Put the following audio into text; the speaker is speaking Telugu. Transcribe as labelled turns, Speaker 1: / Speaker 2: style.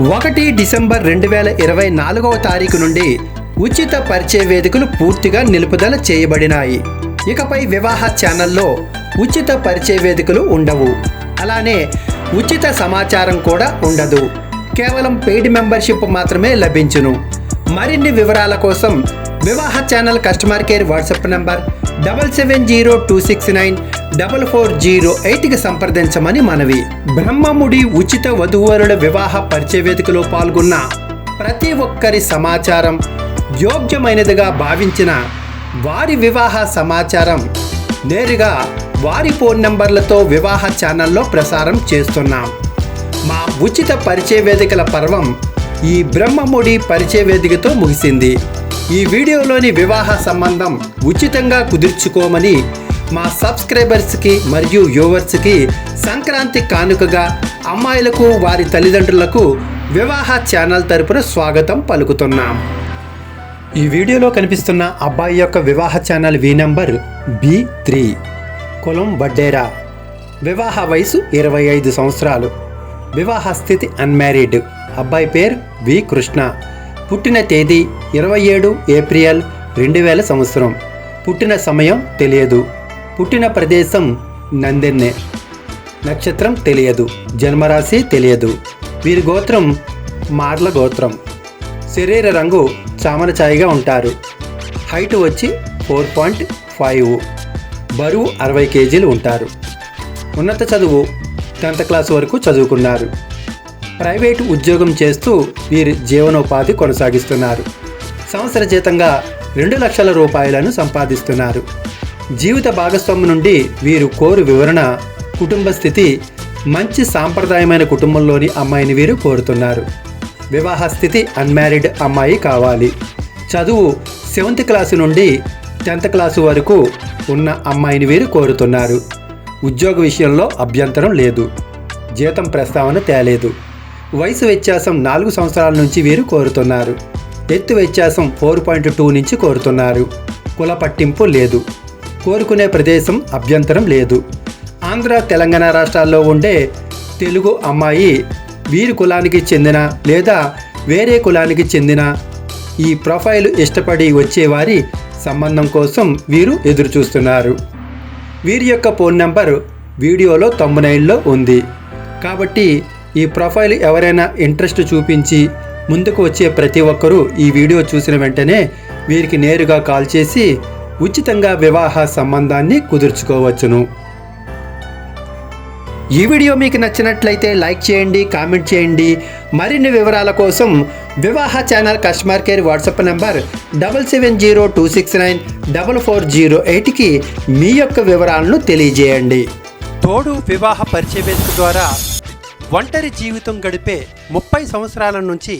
Speaker 1: ఒకటి డిసెంబర్ రెండు వేల ఇరవై నాలుగవ తారీఖు నుండి ఉచిత పరిచయ వేదికలు పూర్తిగా నిలుపుదల చేయబడినాయి. ఇకపై వివాహ ఛానల్లో ఉచిత పరిచయ వేదికలు ఉండవు. అలానే ఉచిత సమాచారం కూడా ఉండదు. కేవలం పెయిడ్ మెంబర్షిప్ మాత్రమే లభించును. మరిన్ని వివరాల కోసం Vivaha channel customer care WhatsApp number double seven zero two six nine double four zero ఎయిట్కి సంప్రదించమని మనవి. బ్రహ్మముడి ఉచిత వధూవరుల వివాహ పరిచయ వేదికలో పాల్గొన్న ప్రతి ఒక్కరి సమాచారం యోగ్యమైనదిగా భావించిన వారి వివాహ సమాచారం నేరుగా వారి ఫోన్ నంబర్లతో వివాహ ఛానల్లో ప్రసారం చేస్తున్నాం. మా ఉచిత పరిచయ వేదికల పర్వం ఈ బ్రహ్మముడి పరిచయ వేదికతో ముగిసింది. ఈ వీడియోలోని వివాహ సంబంధం ఉచితంగా కుదుర్చుకోమని మా సబ్స్క్రైబర్స్కి మరియు యూవర్స్కి సంక్రాంతి కానుకగా అమ్మాయిలకు వారి తల్లిదండ్రులకు వివాహ ఛానల్ తరపున స్వాగతం పలుకుతున్నాం. ఈ వీడియోలో కనిపిస్తున్న అబ్బాయి యొక్క Vivaha channel V number B three కులం వడ్డేరా. వివాహ వయసు ఇరవై ఐదు సంవత్సరాలు. వివాహ స్థితి అన్మ్యారీడ్. అబ్బాయి పేరు వి కృష్ణ. పుట్టిన తేదీ ఇరవై ఏడు ఏప్రిల్ రెండు వేల సంవత్సరం. పుట్టిన సమయం తెలియదు. పుట్టిన ప్రదేశం నందెన్నె. నక్షత్రం తెలియదు జన్మరాశి తెలియదు. వీరి గోత్రం మార్ల గోత్రం. శరీర రంగు చామన ఛాయగా ఉంటారు. హైట్ వచ్చి ఫోర్ పాయింట్ ఫైవ్. బరువు అరవై కేజీలు ఉంటారు. ఉన్నత చదువు టెన్త్ క్లాస్ వరకు చదువుకున్నారు. ప్రైవేటు ఉద్యోగం చేస్తూ వీరి జీవనోపాధి కొనసాగిస్తున్నారు. సంవత్సర జీతంగా రెండు లక్షల రూపాయలను సంపాదిస్తున్నారు. జీవిత భాగస్వామి నుండి వీరు కోరు వివరణ కుటుంబ స్థితి మంచి సాంప్రదాయమైన కుటుంబంలోని అమ్మాయిని వీరు కోరుతున్నారు. వివాహ స్థితి అన్మ్యారీడ్ అమ్మాయి కావాలి. చదువు సెవెంత్ క్లాసు నుండి టెన్త్ క్లాసు వరకు ఉన్న అమ్మాయిని వీరు కోరుతున్నారు. ఉద్యోగ విషయంలో అభ్యంతరం లేదు. జీతం ప్రస్తావన తేలేదు. వయసు వ్యత్యాసం నాలుగు సంవత్సరాల నుంచి వీరు కోరుతున్నారు. ఎత్తు వ్యత్యాసం ఫోర్ పాయింట్ టూ నుంచి కోరుతున్నారు. కుల పట్టింపు లేదు. కోరుకునే ప్రదేశం అభ్యంతరం లేదు. ఆంధ్ర తెలంగాణ రాష్ట్రాల్లో ఉండే తెలుగు అమ్మాయి వీరి కులానికి చెందిన లేదా వేరే కులానికి చెందిన ఈ ప్రొఫైల్ ఇష్టపడి వచ్చేవారి సంబంధం కోసం వీరు ఎదురుచూస్తున్నారు. వీరి యొక్క ఫోన్ నెంబర్ వీడియోలో తొంభైలో ఉంది. కాబట్టి ఈ ప్రొఫైల్ ఎవరైనా ఇంట్రెస్ట్ చూపించి ముందుకు వచ్చే ప్రతి ఒక్కరూ ఈ వీడియో చూసిన వెంటనే వీరికి నేరుగా కాల్ చేసి ఉచితంగా వివాహ సంబంధాన్ని కుదుర్చుకోవచ్చును. ఈ వీడియో మీకు నచ్చినట్లయితే లైక్ చేయండి కామెంట్ చేయండి. మరిన్ని వివరాల కోసం Vivaha channel customer care WhatsApp number double seven zero two six nine double four zero ఎయిట్కి మీ యొక్క వివరాలను తెలియజేయండి. తోడు వివాహ పరిచయ వేదిక ద్వారా ఒంటరి జీవితం గడిపే ముప్పై సంవత్సరాల నుంచి